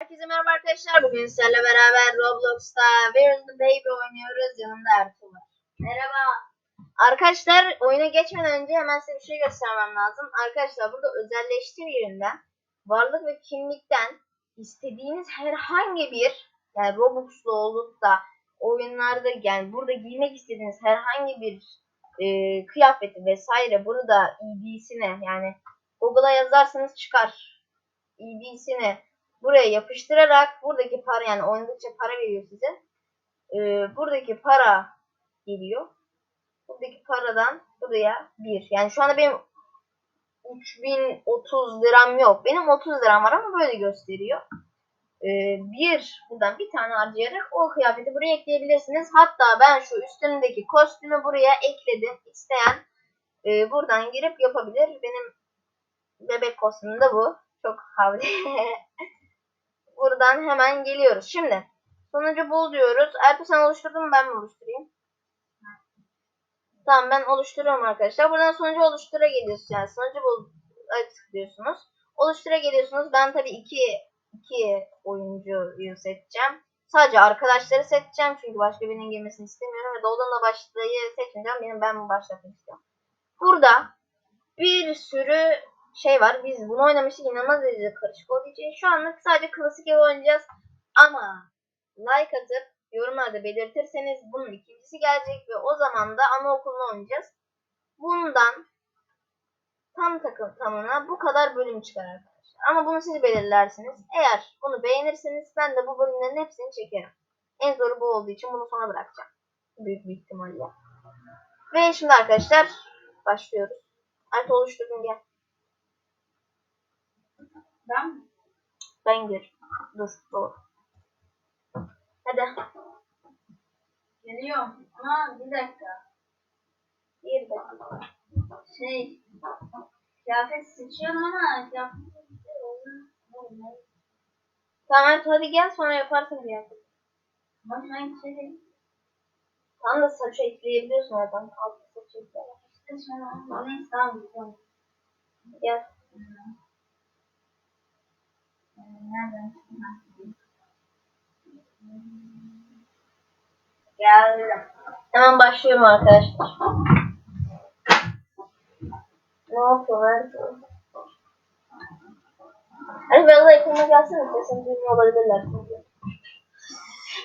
Herkese merhaba arkadaşlar. Bugün sizlerle beraber Roblox'ta Where is the Baby oynuyoruz. Yanımda Ertuğ var. Merhaba. Arkadaşlar oyuna geçmeden önce hemen size bir şey göstermem lazım. Arkadaşlar burada özelleştir yerinden varlık ve kimlikten istediğiniz herhangi bir yani Robux'lu olup da oyunlarda yani burada giymek istediğiniz herhangi bir e, kıyafeti vesaire burada ED'sine yani Google'a yazarsanız çıkar. ED'sine buraya yapıştırarak buradaki para yani oynadıkça para veriyor size. Ee, buradaki para geliyor. Buradaki paradan buraya bir. Yani şu anda benim 3030 liram yok. Benim 30 liram var ama böyle gösteriyor. Ee, bir buradan bir tane harcayarak o kıyafeti buraya ekleyebilirsiniz. Hatta ben şu üstümdeki kostümü buraya ekledim. İsteyen e, buradan girip yapabilir. Benim bebek kostümüm de bu. Çok havli. Buradan hemen geliyoruz. Şimdi sonucu bul diyoruz. Ertuğ sen oluşturdun mu ben mi oluşturayım? Tamam ben oluşturuyorum arkadaşlar. Buradan sonucu oluştura geliyorsunuz. Yani sonucu bul tıklıyorsunuz. Oluştura geliyorsunuz. Ben tabii iki, iki oyuncuyu seçeceğim. Sadece arkadaşları seçeceğim. Çünkü başka birinin girmesini istemiyorum. Ve Dolun'la başlayı seçmeyeceğim. Benim ben başlatmak istiyorum. Burada bir sürü şey var. Biz bunu oynamıştık. inanılmaz derecede karışık olduğu için. Şu anlık sadece klasik ev oynayacağız. Ama like atıp yorumlarda belirtirseniz bunun ikincisi gelecek ve o zaman da anaokulunu oynayacağız. Bundan tam takım tamına bu kadar bölüm çıkar arkadaşlar. Ama bunu siz belirlersiniz. Eğer bunu beğenirseniz ben de bu bölümlerin hepsini çekerim. En zoru bu olduğu için bunu sona bırakacağım. Büyük bir ihtimalle. Ve şimdi arkadaşlar başlıyoruz. Artık oluşturdum gel. Ben mi? Ben gir. Dur. Dur. Hadi. Geliyorum. Ama bir dakika. Bir dakika. Şey, kıyafet seçiyorum ama kıyafet Tamam hadi gel sonra yaparsın diye. Ama ben şey, Tam da saçı ekleyebiliyorsun oradan. Altı saçı ekle. işte sonra neyse tamam. Gel. Ee, Nereden? Geldim. Hemen başlıyorum arkadaşlar. Ne yapıyorsun Ertuğ? Hadi biraz da yakınına gelsene. Sesini duymuyor olabilirler.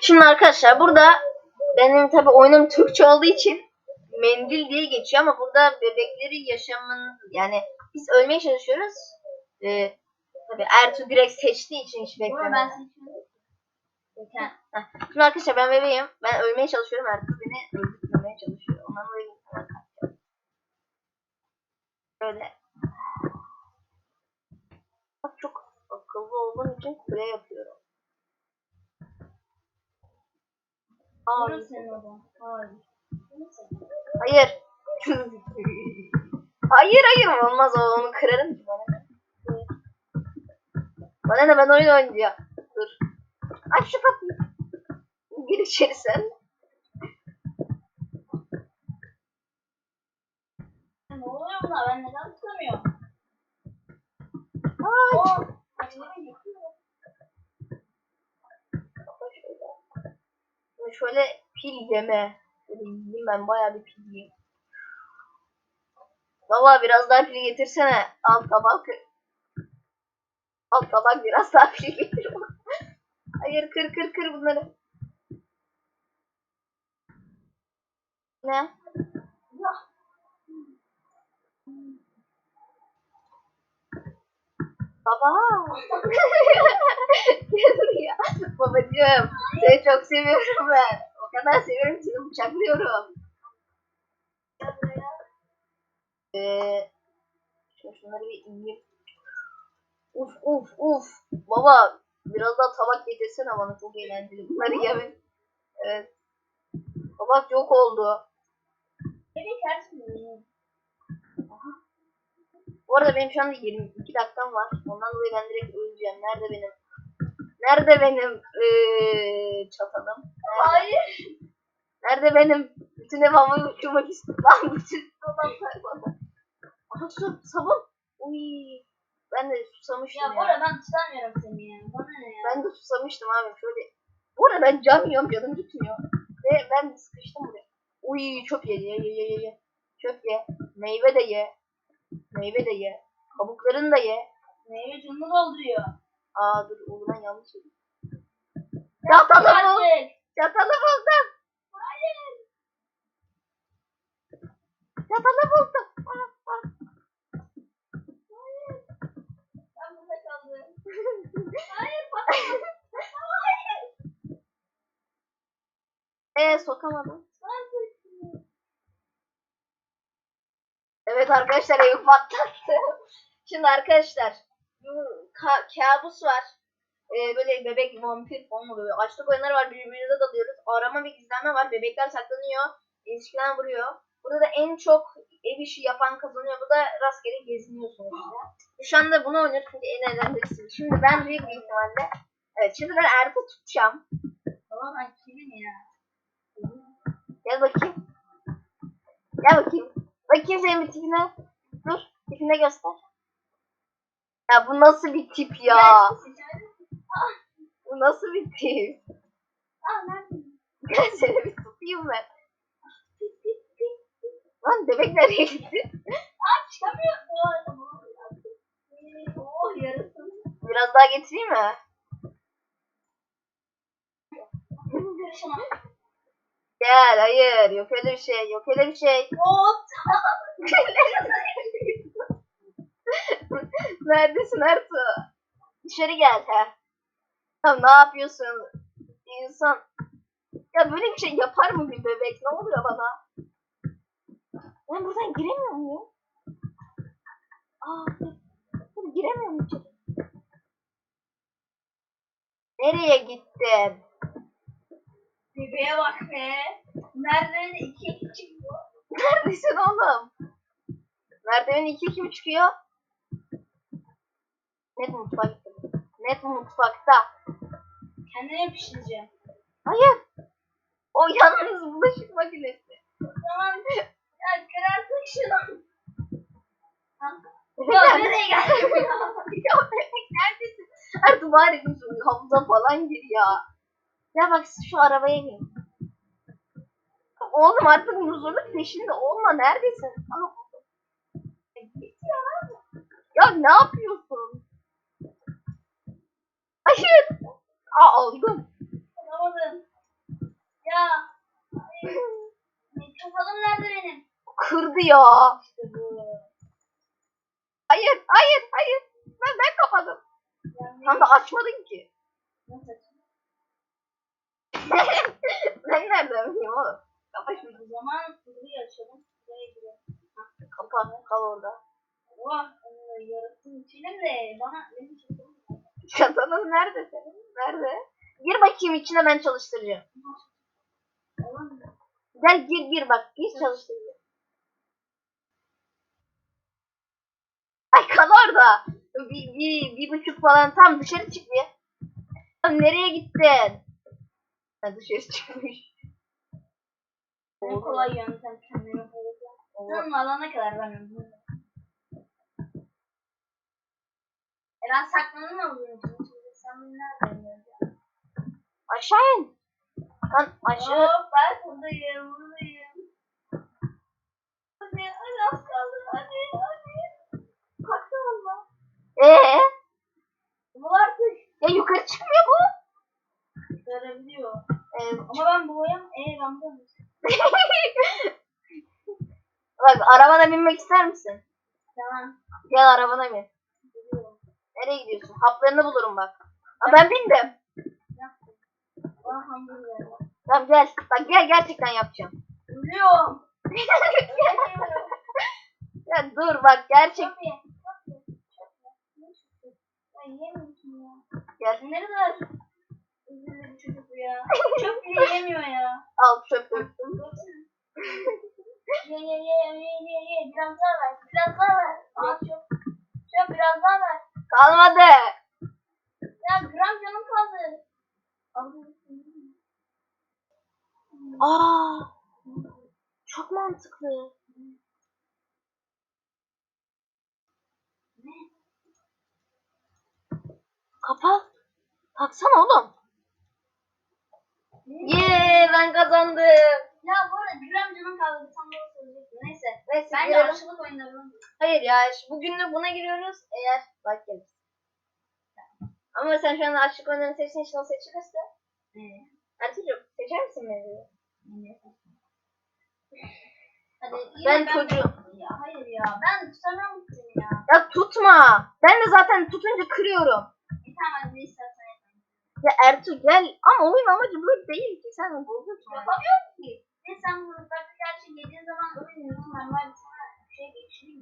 Şimdi arkadaşlar burada benim tabi oyunum Türkçe olduğu için mendil diye geçiyor ama burada bebekleri yaşamın yani biz ölmeye çalışıyoruz. Ee, tabi Ertuğ direkt seçtiği için hiç beklemedim. ben seçiyorum. Heh. Şimdi arkadaşlar ben bebeğim. Ben ölmeye çalışıyorum. Ertuğ beni öldürmeye çalışıyor. Ondan dolayı hemen kaçacağım. Böyle. Bak çok akıllı olduğum için kule yapıyorum. Hayır. hayır. hayır hayır olmaz o onu kırarım ki bana. Bana ne ben oyun oynayacağım. Dur. Aç şu kapıyı. Gir içeri sen. Ne oluyor buna? Ben neden tutamıyorum? Aç. Ve Şöyle pil yeme. Yiyeyim ben bayağı bir pil yiyeyim. Baba biraz daha pil getirsene. Al tabak. Al tabak biraz daha getir. Hayır kır kır kır bunları. Ne? Baba. Buraya. Babacığım seni çok seviyorum ben. O kadar seviyorum seni bıçaklıyorum. Ee, şunları bir yiyeyim. Uf uf uf. Baba biraz daha tabak getirsene bana çok eğlenceli. Bunları yemek. Evet. Tabak yok oldu. Nereye ters mi? Bu arada benim şu anda 22 dakikam var. Ondan dolayı ben direkt öleceğim. Nerede benim? Nerede benim ee, çatalım? Nerede? Hayır. Nerede benim? Bütün ev havayı uçurmak istiyorum. Lan bütün dolaplar bana. Aha su, sabun. Uy. Ben de susamıştım Ya ya. Bora ben tutamıyorum seni ya. Bana ne ya? Ben de susamıştım abi şöyle. Arada ben cam yiyorum canım gitmiyor. Ve ben sıkıştım buraya. Uy çöp ye ye ye ye ye, ye. Çöp ye. Meyve de ye. Meyve de ye. Kabuklarını da ye. Meyve canını dolduruyor. Aa dur oğlum ben yanlış yedim. Çatalı bul. Çatalı buldum. Hayır. Çatalı buldum. Ah, ah. Hayır. Ben burada kaldım. Hayır patlama. Patlama hayır. Ee sokamadım. Evet arkadaşlar evi patlattı. Şimdi arkadaşlar ka- kabus var. Ee, böyle bebek vampir falan oluyor. Açlık oyunları var birbirimize dalıyoruz. Arama ve gizlenme var. Bebekler saklanıyor. İlişkiler vuruyor. Burada da en çok ev işi yapan kazanıyor. Bu da rastgele geziniyorsunuz işte. Şu anda bunu oynuyoruz çünkü en eğlencelisi. Şimdi ben büyük bir ihtimalle Evet şimdi ben Erkut'u tutacağım. Tamam ben kimim ya? Gel bakayım. Gel bakayım. Bakayım senin bir tipine. Dur. Tipine göster. Ya bu nasıl bir tip ya? Bu nasıl bir tip? Aa neredesin? Gel seni bir tutayım ben. Lan bebek nereye gitti? Aa çıkamıyor. Oh, oh yarısın. Biraz daha getireyim mi? Gel hayır yok öyle bir şey yok öyle bir şey. Neredesin Ertuğ? Dışarı gel he. Ya ne yapıyorsun? İnsan. Ya böyle bir şey yapar mı bir bebek? Ne oluyor bana? Ben buradan giremiyor muyum? Aa, dur, giremiyor muyum içeri? Nereye gittin? Bebeğe bak be. Merdiven iki iki çıkıyor. Neredesin oğlum? Merdiven iki iki mi çıkıyor? Net mutfakta. Net mutfakta. Kendime pişireceğim. Hayır. O yalnız bulaşık makinesi. Tamam. Ya kırarsın şunu. Bebek Ya nerede? nereye geldin? ya bebek neredesin? Her bari bir şu havuza falan gir ya. Ya bak şu arabaya bin. Oğlum artık muzurluk peşinde olma. Neredesin? Aa, Git ya. Ya ne yapıyorsun? Hayır. Aa aldım. Alamadım. Ya. Hayır. Kasalım nerede benim? Kırdı ya. İşte bu. Hayır, hayır, hayır. Ben ben kapadım. Yani Tam da açmadın ki. Ben nereden bileyim oğlum? Kapa şunu. O zaman burayı açalım. Buraya girelim. Kapa. Kal orada. Vah. ee, Yarasın içine de bana benim çekim. Çantanız nerede senin? Nerede? Gir bakayım içine ben çalıştıracağım. Gel gir gir bak. Gir çalıştıracağım. Ay kal orada. Bir, bir, bir buçuk falan tam dışarı çık. Lan nereye gittin? Ha, dışarı çıkmış. En kolay yöntem kendime bulacağım. Sen alana kadar ben öldüm. E ben. Şimdi sen beni nereden göreceksin? Aşağı in. Lan aşağı. Hop ben buradayım buradayım. Hadi hadi az kaldı hadi hadi. Ee? Bu artık Ya yukarı çıkmıyor bu. görebiliyor. Ee, Ama ben boyam e ben buradayım. bak arabana binmek ister misin? Tamam. Gel arabana bin. Biliyorum. Nereye gidiyorsun? Haplarını bulurum bak. Aa, ben bindim. Yaptım. Bana hamburger var. Tamam gel. Bak gel gerçekten yapacağım. Ölüyorum. ya dur bak gerçek. Çok iyi. Çok iyi. Çok iyi. Ne çok iyi. Ben yemiyorsun ya. Gel. Ne kadar üzüldü bir çocuk bu ya. Çöp bile yemiyor ya. Al çöp döktüm. Ye ye ye ye ye ye. Biraz daha ver. Biraz daha ver. Aa çöp. Çöp biraz daha ver. Kalmadı. Ya gram canım kaldı. Aa. Çok mantıklı. Kapat. Taksana oğlum. Yeee ben kazandım. Ya bu arada gram canım kaldı. Tam da söyleyecektim. Neyse. Neyse Bence oyunlarına Hayır ya bugünlük buna giriyoruz eğer bak gelir. Ama sen şu anda açlık oyunlarını seçtiğin için o seçilirse. Ertuğrul seçer misin beni? Hadi yine Ben çocuğum. Ya hayır ya. Ben tutamıyorum seni ya. Ya tutma. Ben de zaten tutunca kırıyorum. E, tamam hadi ne istersen yap. Ya Ertuğrul gel. Ama oyun amacı bu değil ki. Sen bozuyorsun. Yapamıyorum ki. Ne sen bunu praktik her şey yediğin zaman. Ben var bir sana bir şey geçireyim. böyle. Oğlum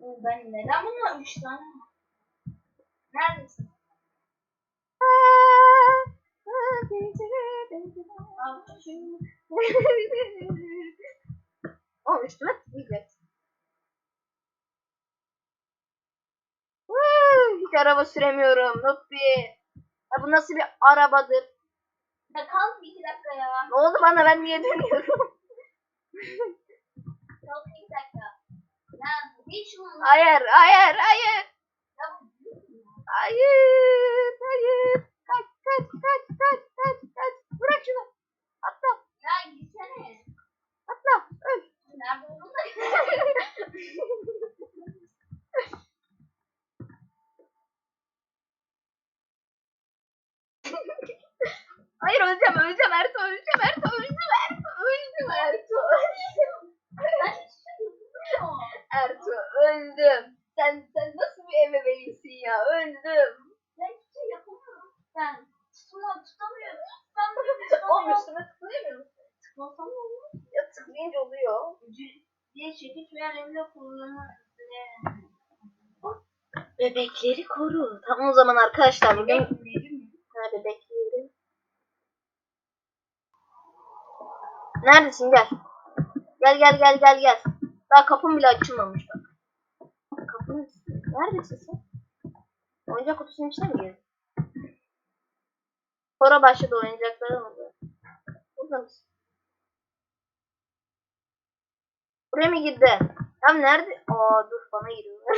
Ben neden bunlar üç tane? Neredesin? Üstüme tıklayacak. Woo, Hiç araba süremiyorum. Hoppi. Ya bu nasıl bir arabadır? Ya kalk bir iki dakika ya. Ne oldu bana ben niye dönüyorum? Kalk bir dakika. Ya hiç şunu. hayır, hayır, hayır. Hayır, hayır. Kaç, kaç, kaç, kaç, kaç, kaç. Bırak şunu. Atla, ya gitsene. atla. Öl. Nerede olduğunu da Hayır öleceğim, öleceğim Ertuğ, öleceğim Ertuğ, öleceğim Ertuğ, öleceğim Ertuğ, Ben hiç şey. Ertuğ, öldüm. Sen, sen nasıl bir ebeveynsin ya, öldüm. Ben hiçbir şey yapamıyorum. Ben tutma, tutamıyorum. Tutamıyorum, Oğlum tutamıyorum. üstüme tıklayamıyor musun? Tıkmasam ne olur? Ya tıklayınca oluyor. diye çekiç veya remle kullanılır. Bebekleri koru. Tamam o zaman arkadaşlar bugün... Ha bebekleri. Neredesin gel. Gel gel gel gel gel. Daha kapım bile açılmamış bak. Kapının Neredesin sen? Oyuncak kutusunun içine mi girdin? Sonra başladı oyuncakları mı? Burada mısın? Buraya mı girdi? Ya nerede? Aa dur bana giriyor.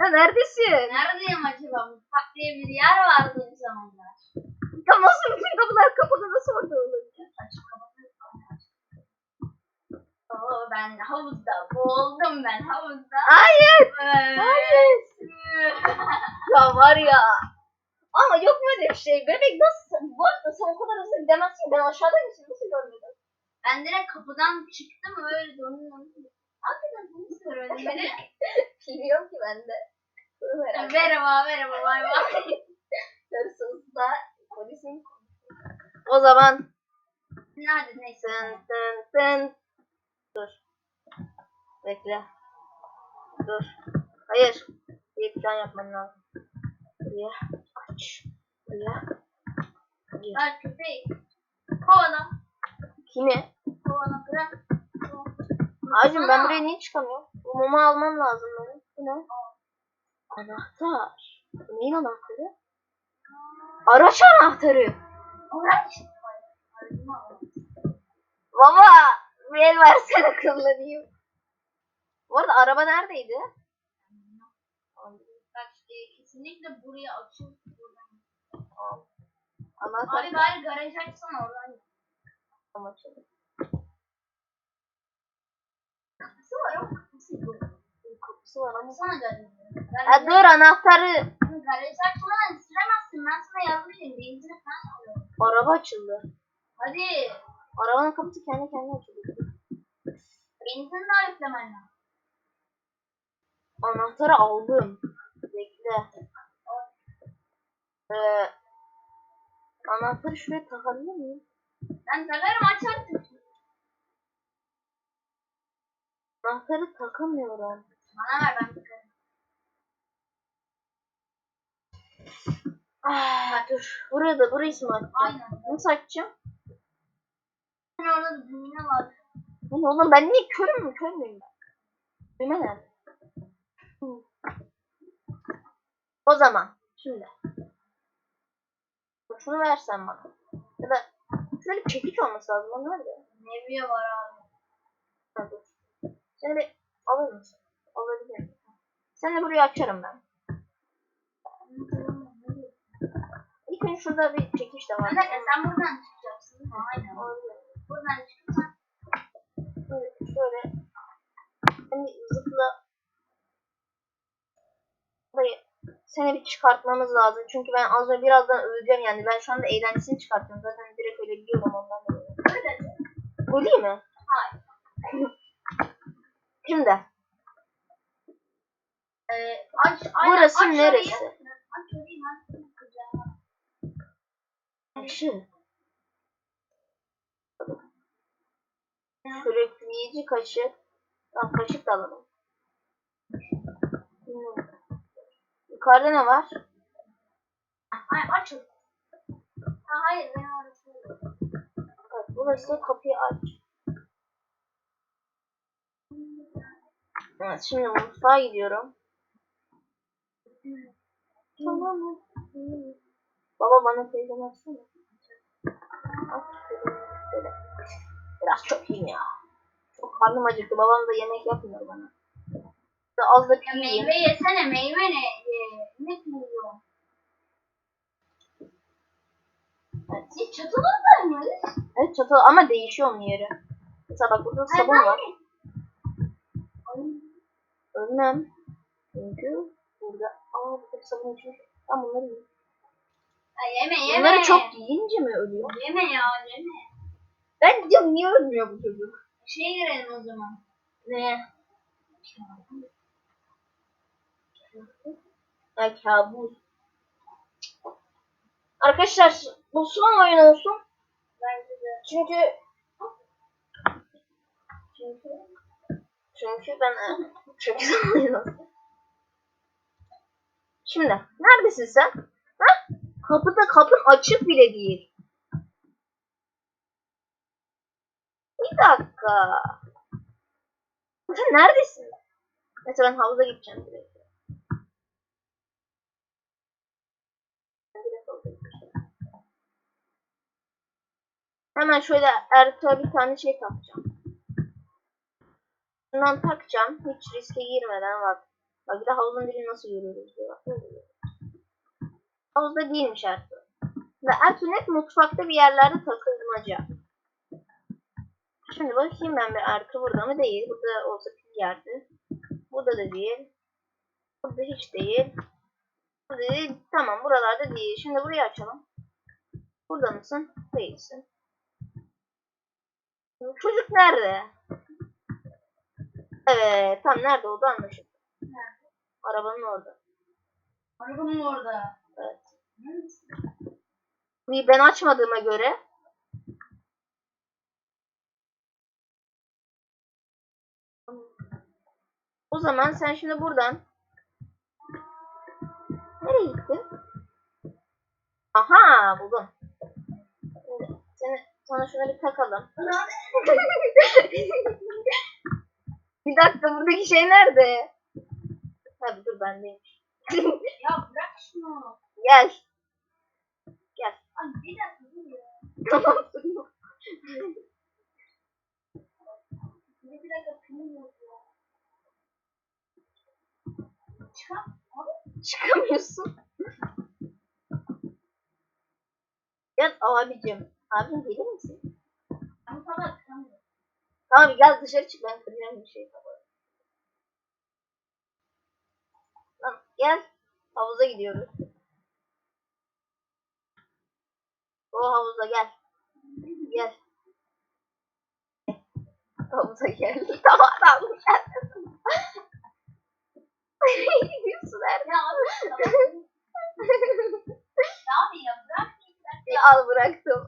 ya neredesin? Neredeyim acaba? Mutfak diye bir yer vardı bir zamanlar. Ya nasıl bütün kapılar kapalı nasıl orada olabilir? Oo ben havuzda boğuldum ben havuzda. Hayır. Hayır. Ya var ya. Ama yok böyle bir şey. Bebek nasıl? Bu arada sen o kadar hızlı gidemezsin. Ben aşağıdaymışım. Nasıl görmedim? Ben direkt kapıdan çıktım öyle döndüm. Hakikaten bunu söyledim beni. Biliyorum ki ben de. Merhaba merhaba bay bay. Hırsızda polisin. O zaman Nerede neyse. Tın tın tın. Dur. Bekle. Dur. Hayır. Bir plan yapman lazım. Buraya. Aç. Buraya. Buraya. Ay köpek. Kovana. Kimi? Kovana bırak. Ağacım ben buraya niye çıkamıyorum? Mumu almam lazım benim. Bu ne? Anahtar. Neyin anahtarı? Araç anahtarı. Bırak. Baba. El versene kullanayım. Bu arada araba neredeydi? Bak e, kesinlikle buraya açıl. Buradan. Anahtar. Abi bari garaj açsana oradan. Açıldı. Kapısı var ama kapısı yok. Kapısı var. Sana. Ya dur anahtarı. Garaj açmadan süremezsin. Ben sana yazmışım. Benzin falan alıyorum. Araba açıldı. Hadi. Arabanın kapısı kendi kendine açıldı. Benzin daha yüklemen lazım. Anahtarı aldım. Bekle. Ee, anahtarı şuraya takabilir miyim? Ben takarım açarsın. Anahtarı takamıyorum. Bana ver ben takarım. Ah, dur. Burada, burayı mı açacağım? Aynen. Nasıl açacağım? Sen orada düğme var. Ne oğlum ben niye körüm mü? Kör müyüm ben? Düğme nerede? O zaman şimdi. Şunu versen bana. Ya da şöyle çekiç olması lazım. Nerede? Nevye var abi. Ha, dur. Şöyle alır mısın? Olabilir. Seni buraya açarım ben. İlk önce şurada bir çekiş de var. Dakika sen buradan çıkacaksın. Aynen. Olabilir. Buradan çıkacağım. Evet, şöyle. Hani zıpla. Burayı seni bir çıkartmamız lazım. Çünkü ben az önce birazdan öleceğim yani. Ben şu anda eğlencesini çıkartıyorum. Zaten direkt öyle biliyorum ondan dolayı. Öyle. Öleyim mi? Hayır. Şimdi. Ee, aç, aynen, Burası aç orayı. neresi? Aç orayı ben. Sürükleyici kaşık. Tamam kaşık da alalım. Yukarıda ne var? Ay, aç orayı. Ha, hayır ben orası. Evet, burası kapıyı aç. Evet, şimdi mutfağa gidiyorum. Tamam mı? Baba bana teyzem açsana. Biraz çok yiyeyim ya. Çok karnım acıktı. Babam da yemek yapmıyor bana. Az da Ya yiyeyim. meyve yesene meyve ne? Ne yiyor? Evet. Çatılı mı? evet çatal ama değişiyor onun yeri. Mesela bak burada sabun var. Ölmem. Çünkü burada aa burada içmiş. Ben bunları yiyeyim. Ya yeme yeme. Bunları çok yiyince mi ölüyor? Yeme ya yeme. Ben diyorum niye ölmüyor bu çocuk? Şeye girelim o zaman. Ne? Ha kabus. Arkadaşlar bu son oyun olsun. Bence de. Çünkü çünkü çünkü ben çok son oyun olsun. Şimdi neredesin sen? Ha? Kapıda kapın açık bile değil. Bir dakika. Sen neredesin? Mesela ben havuza gideceğim direkt. Hemen şöyle Ertuğ'a bir tane şey takacağım. Bundan takacağım. Hiç riske girmeden bak. Bak bir de havuzun dibini nasıl görüyoruz bak. Havuzda değilmiş Ertuğ. Ve Ertuğ hep mutfakta bir yerlerde takılmaca. Şimdi bakayım ben bir Ertuğ burada mı? Değil. Burada olsa bir yerde. Burada da değil. Burada hiç değil. Burada değil. Tamam buralarda değil. Şimdi burayı açalım. Burada mısın? Değilsin. Çocuk nerede? Evet, tam nerede oldu anlaşıldı. Arabanın orada. Arabanın orada. Evet. Burayı ben açmadığıma göre O zaman sen şimdi buradan Nereye gittin? Aha buldum. Şimdi Seni, sana şuna bir takalım. bir dakika buradaki şey nerede? Tabii dur bendeymiş. Ya bırak şunu. Gel. Gel. Ay bir dakika dur ya. Tamam dur. Bir dakika film yok ya. Çıkar. Abi. Çıkamıyorsun. Gel abicim. Abim gelir misin? Ben sana çıkamıyorum. Tamam gel dışarı çık ben kıracağım bir şey kapalı. Lan gel. Havuza gidiyoruz. O havuza gel. Gel. Havuza gel. tamam tamam gel. Gidiyorsun her. Ya abi. tamam. Ya abi ya bırak. bir dakika. Ya al bıraktım.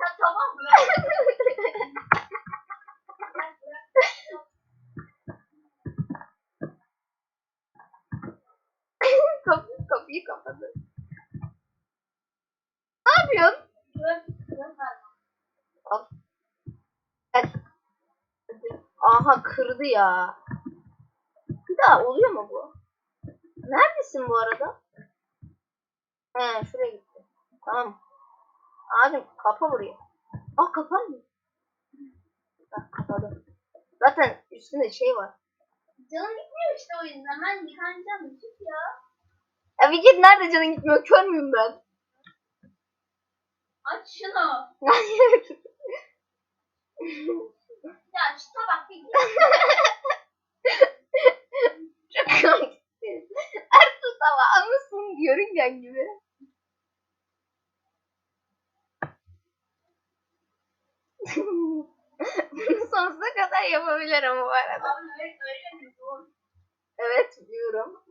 Ya tamam bırak. Bırak, bırak. Kapı, kapıyı kapadı. Ne yapıyorsun? Dur, dur ben. Al. Gel. Aha kırdı ya. Bir daha oluyor mu bu? Neredesin bu arada? He şuraya gitti. Tamam. Abim kapa buraya. Ah kapar mı? Bak kapadı. Zaten üstünde şey var. Canım gitmiyor işte o yüzden. Ben yıkanacağım. Çık ya. Ya bir git nerede canın gitmiyor kör müyüm ben? Aç şunu. Hayır. Ya şu tabak bir. Çok komik. Ertuğ sabah mısın görüngen gibi. Bunu sonsuza kadar yapabilirim bu arada. Abi öyle öyle mi? Evet biliyorum.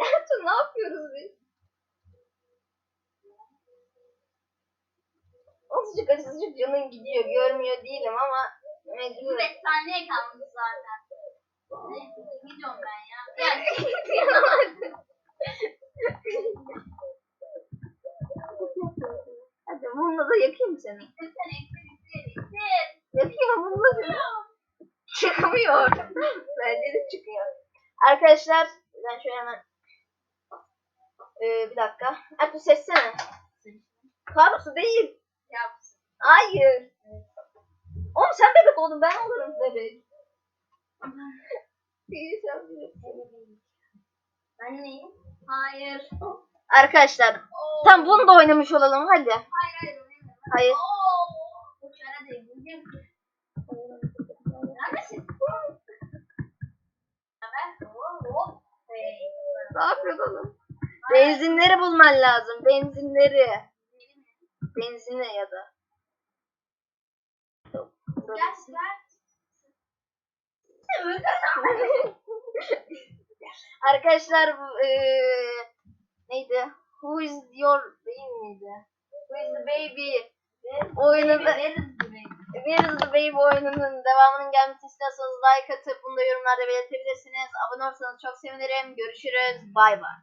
Ertuğ ne yapıyoruz biz? Azıcık azıcık canın gidiyor. Görmüyor değilim ama mecbur. 5 saniye kalmış zaten. Neyse gidiyorum ben ya. Ya Hadi bununla da yakayım seni. sen ektir ektir ektir. Yakayım bununla seni. Çıkmıyor. Bence de çıkıyor. Arkadaşlar ben şöyle hemen ee, bir dakika. Ertuğ seçsene. Karusu değil. Yapsın. Hayır. Oğlum sen bebek oldun ben olurum bebek. İyi sen. Ben neyim? Hayır. Arkadaşlar Oo. tam bunu da oynamış olalım hadi. Hayır hayır. Hayır. Oo. Bu değil. Neredesin? Hey. Ne yapıyorsun oğlum? Benzinleri bulman lazım. Benzinleri. Benzine ya da. Gel gel. Arkadaşlar bu eee neydi? Who is your değil miydi? Who is the baby? Oyununda Where is the baby oyununun devamının gelmesini istiyorsanız like atıp bunu da yorumlarda belirtebilirsiniz. Abone olursanız çok sevinirim. Görüşürüz. Bay bay.